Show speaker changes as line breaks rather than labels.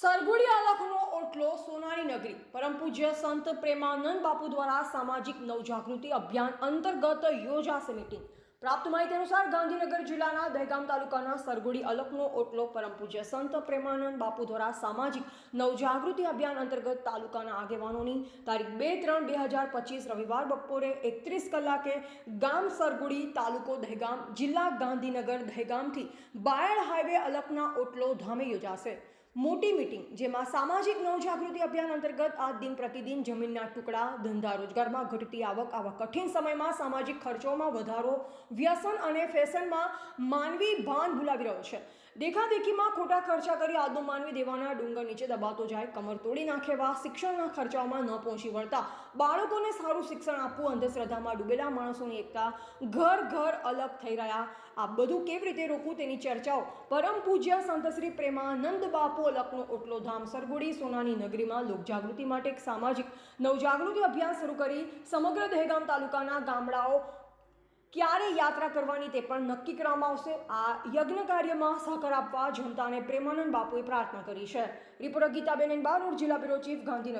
સરગુડી આલખનો ઓટલો સોનાની નગરી, પરમ પૂજ્ય સંત પ્રેમાનંદ બાપુ દ્વારા સામાજિક નવજાગૃતિ અભિયાન અંતર્ગત યોજાશે મિટિંગ. પ્રાપ્ત માહિતી અનુસાર ગાંધીનગર જિલ્લાના દહેગામ તાલુકાના સરગુડી અલખનો ઓટલો પરમ પૂજ્ય સંત પ્રેમાનંદ બાપુ દ્વારા સામાજિક નવજાગૃતિ અભિયાન અંતર્ગત તાલુકાના આગેવાનોની તારીખ બે ત્રણ બે હજાર પચીસ રવિવાર બપોરે એકત્રીસ કલાકે ગામ સરગુડી તાલુકો દહેગામ, જિલ્લા ગાંધીનગર દહેગામથી બાયડ હાઈવે અલકના ઓટલો ધામે યોજાશે. મોટી મીટિંગ જેમાં સામાજિક નવજાગૃતિ અભિયાન અંતર્ગત આ દિન પ્રતિદિન જમીનના ટુકડા, ધંધા રોજગારમાં ઘટતી આવક, આવા કઠિન સમયમાં સામાજિક ખર્ચોમાં વધારો, વ્યસન અને ફેશનમાં માનવી ભાન ભૂલાવી રહ્યો છે. દેખાદેખીમાં ખોટા ખર્ચા કરી આદો માનવી દેવાના ડુંગર નીચે દબાતો જાય, કમર તોડી નાખેવા શિક્ષણના ખર્ચાઓમાં ન પહોંચી વળતા બાળકોને સારું શિક્ષણ આપવું, અંધશ્રદ્ધામાં ડૂબેલા માણસોની એકતા, ઘર ઘર અલગ થઈ રહ્યા. આ બધું કેવી રીતે રોકવું તેની ચર્ચાઓ પરમ પૂજ્ય સંતશ્રી પ્રેમાનંદ બાપુ અલકનો ઓટલો ધામ સરગુડી સોનાની નગરીમાં લોકજાગૃતિ માટે એક સામાજિક નવજાગૃતિ અભિયાન શરૂ કરી સમગ્ર દહેગામ તાલુકાના ગામડાઓ ક્યારે યાત્રા કરવાની તે પણ નક્કી કરવામાં આવશે. આ યજ્ઞ કાર્યમાં સહકાર આપવા જનતાને પ્રેમાનંદ બાપુએ પ્રાર્થના કરી છે. રિપોર્ટર ગીતાબેન બારોડ જિલ્લા બ્યુરો ચીફ, ગાંધીનગર.